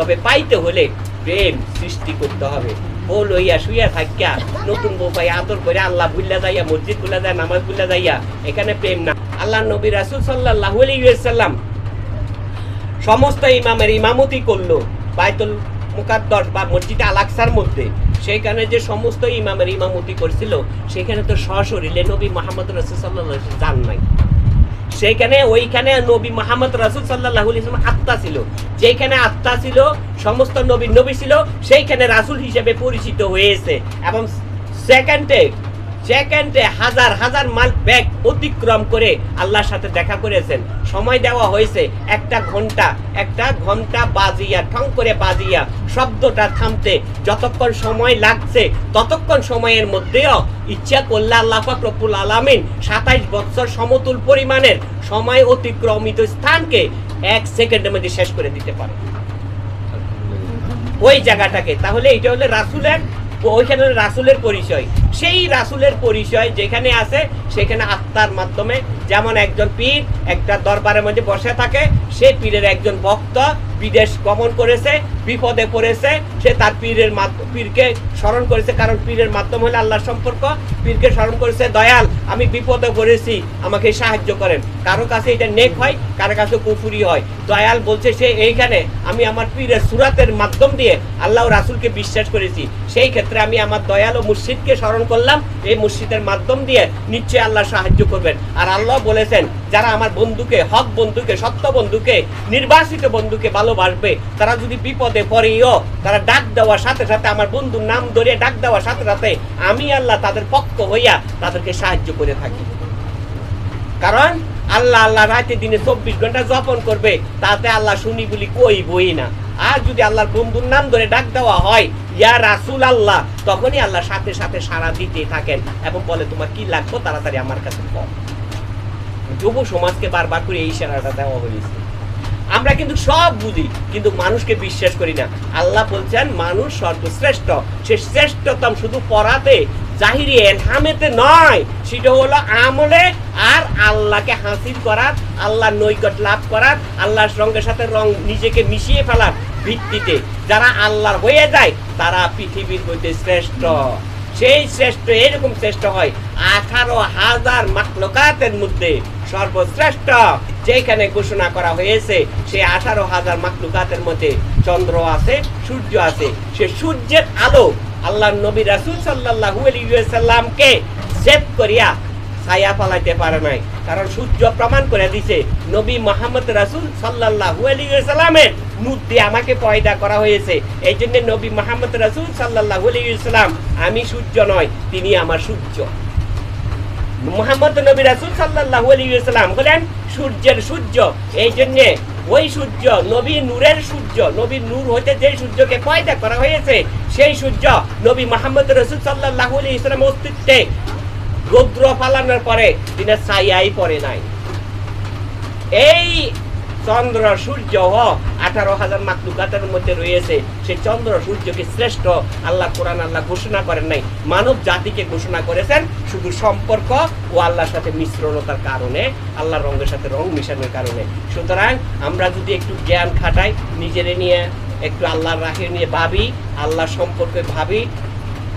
তবে পাইতে হলে প্রেম সৃষ্টি করতে হবে। বউ লইয়া শুইয়া থাকিয়া নতুন আদর করে আল্লাহ ভুল্লা যাইয়া, মসজিদ ভুল্লা যায়, নামাজ ভুল্লা যাইয়া, এখানে প্রেম না। আল্লাহ নবী রাসুল সাল্লাহ সমস্ত ইমামের ইমামতি করল বাইতুল মুকাদ্দস বা মসজিদে আলাকসার মধ্যে। সেইখানে যে সমস্ত ইমামের ইমামতি করছিল, সেখানে তো সশরীরে নবী মোহাম্মদ রসুল সাল্লাহ যান নাই। সেইখানে ওইখানে নবী মোহাম্মদ রাসুল সাল্লাহ আত্মা ছিল। যেখানে আত্মা ছিল, সমস্ত নবী নবী ছিল, সেইখানে রাসুল হিসেবে পরিচিত হয়েছে। এবং সেকেন্ডে সেকেন্ডে হাজার হাজার মাইল ব্যাগ অতিক্রম করে আল্লাহর সাথে দেখা করেছেন। সময় দেওয়া হয়েছে একটা ঘণ্টা একটা ঘণ্টা বাজিয়া, ঠং করে বাজিয়া শব্দটা থামতে। যতক্ষণ সময় লাগছে, ততক্ষণ সময়ের মধ্যেও ইচ্ছা করলে আল্লাহ রব্বুল আলামিন সাতাইশ বছর সমতুল পরিমাণের সময় অতিক্রমিত স্থানকে এক সেকেন্ডের মধ্যে শেষ করে দিতে পারে। ওই জায়গাটাকে। তাহলে এটা হলো রাসুলের ওইখানে রাসুলের পরিচয়। সেই রাসুলের পরিচয় যেখানে আছে, সেখানে আত্মার মাধ্যমে। যেমন একজন পীর একটা দরবারের মধ্যে বসে থাকে, সে পীরের একজন ভক্ত বিদেশ গমন করেছে, বিপদে পড়েছে, সে তার পীরের পীরকে স্মরণ করেছে, কারণ পীরের মাধ্যম হলে আল্লাহর সম্পর্ক। পীরকে স্মরণ করেছে, দয়াল, আমি বিপদে পড়েছি, আমাকে সাহায্য করেন। কারও কাছে এটা নেক হয়, কারও কাছে কুফুরি হয়। দয়াল বলছে, সে এইখানে, আমি আমার পীরের সুরাতের মাধ্যম দিয়ে আল্লাহ রাসুলকে বিশ্বাস করেছি। সেই ক্ষেত্রে আমি আমার দয়াল ও মুর্শিদকে স্মরণ করলাম, এই মুর্শিদের মাধ্যম দিয়ে নিশ্চয়ই আল্লাহ সাহায্য করবেন। আর আল্লাহ বলেছেন, যারা আমার বন্ধুকে, হক বন্ধুকে, সত্য বন্ধুকে, নির্বাসিত বন্ধুকে ভালোবাসবে, তারা যদি বিপদে পড়েও তারা ডাক দেওয়ার সাথে সাথে আমার বন্ধুর নাম ধরে ডাক দেওয়ার সাথে সাথে আমি আল্লাহ তাদের পক্ষ হইয়া তাদেরকে সাহায্য করে থাকি। কারণ আল্লাহ আল্লাহ রাতে দিনে চব্বিশ ঘণ্টা যাপন করবে, তাতে আল্লাহ শুনি বলি কই বই না। আর যদি আল্লাহর বন্ধুর নাম ধরে ডাক দেওয়া হয় ইয়া রাসুল আল্লাহ তখনই আল্লাহ সাথে সাথে সারা দিতে থাকেন এবং বলে, তোমার কি লাগবে? তাড়াতাড়ি আমার কাছে কম যুব সমাজকে বারবার করে এই ইশারাটা দেওয়া হয়েছে। আমরা কিন্তু সব বুঝি, কিন্তু মানুষকে বিশ্বাস করি না। আল্লাহ বলছেন, মানুষ সর্বশ্রেষ্ঠ, সে শ্রেষ্ঠতম শুধু পড়াতে জাহিরি এলহামেতে নয়। সেটা হলো আমলে আর আল্লাহকে হাসিল করার, আল্লাহর নৈকট লাভ করার, আল্লাহর সঙ্গে সাথে রং নিজেকে মিশিয়ে ফেলার ভিত্তিতে যারা আল্লাহর হয়ে যায়, তারা পৃথিবীর মধ্যে শ্রেষ্ঠ। সেই শ্রেষ্ঠ এরকম শ্রেষ্ঠ হয়, আঠারো হাজার মাকলকাতের মধ্যে সর্বশ্রেষ্ঠ, যেখানে ঘোষণা করা হয়েছে সেই আঠারো হাজার মাকলুকাতের মধ্যে চন্দ্র আছে, সূর্য আছে। সে সূর্যের আলো আল্লাহ নবী রাসুল সাল্লাহ সাল্লামকে সেভ করিয়া ছায়া পালাইতে পারে নাই। কারণ সূর্য প্রমাণ করে দিছে, নবী মোহাম্মদ রাসুল সাল্লাহ সাল্লামের নূর আমাকে পয়দা করা হয়েছে। এই জন্য নবী মোহাম্মদ রাসুল সাল্লাহ সাল্লাম আমি সূর্য নয়, তিনি আমার সূর্য। মোহাম্মদ নবী রাসুল সাল্লাহ সাল্লাম বলেন, সূর্যের সূর্য, এই জন্যে ওই সূর্য, নবী নূরের সূর্য, নবী নূর হতে যে সূর্যকে পয়দা করা হয়েছে, সেই সূর্য নবী মোহাম্মদ রসুল সাল্লাহ ইসলাম অস্তিত্বে রৌদ্র পালানোর পরে তিনি ছায়াই পরে নাই। এই চন্দ্র সূর্য আঠারো হাজার মাকলুকাতের মধ্যে রয়েছে। সেই চন্দ্র সূর্যকে শ্রেষ্ঠ আল্লাহ কোরআন আল্লাহ ঘোষণা করেন নাই। মানব জাতিকে ঘোষণা করেছেন শুধু সম্পর্ক ও আল্লাহর সাথে মিশ্রণতার কারণে, আল্লাহর রঙের সাথে রং মিশানোর কারণে। সুতরাং আমরা যদি একটু জ্ঞান খাটাই, নিজেরে নিয়ে একটু আল্লাহর রাহে নিয়ে ভাবি আল্লাহ সম্পর্কে ভাবি,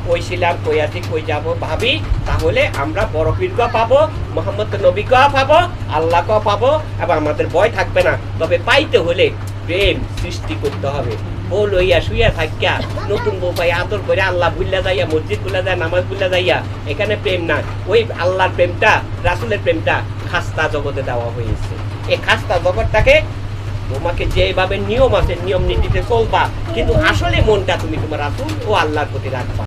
কই ছিলাম, কই আছি, কই যাব ভাবি, তাহলে আমরা বড় পীরকেও পাবো, মোহাম্মদ নবীকেও পাবো আল্লাহকেও পাবো, এবং আমাদের ভয় থাকবে না। তবে পাইতে হলে প্রেম সৃষ্টি করতে হবে। বউ লইয়া শুইয়া থাকিয়া নতুন বউ পাই আদর করে আল্লাহ ভুল্লা যাইয়া, মসজিদ ভুল্লা যায়, নামাজ ভুল্লা যাইয়া, এখানে প্রেম না ওই আল্লাহর প্রেমটা, রাসুলের প্রেমটা খাস্তা জগতে দেওয়া হয়েছে এই খাস্তা জগৎটাকে তোমাকে যেভাবে নিয়ম আছে নিয়ম নীতিতে চলবা, কিন্তু আসলে মনটা তুমি তোমার রাসুল ও আল্লাহর প্রতি রাখবা।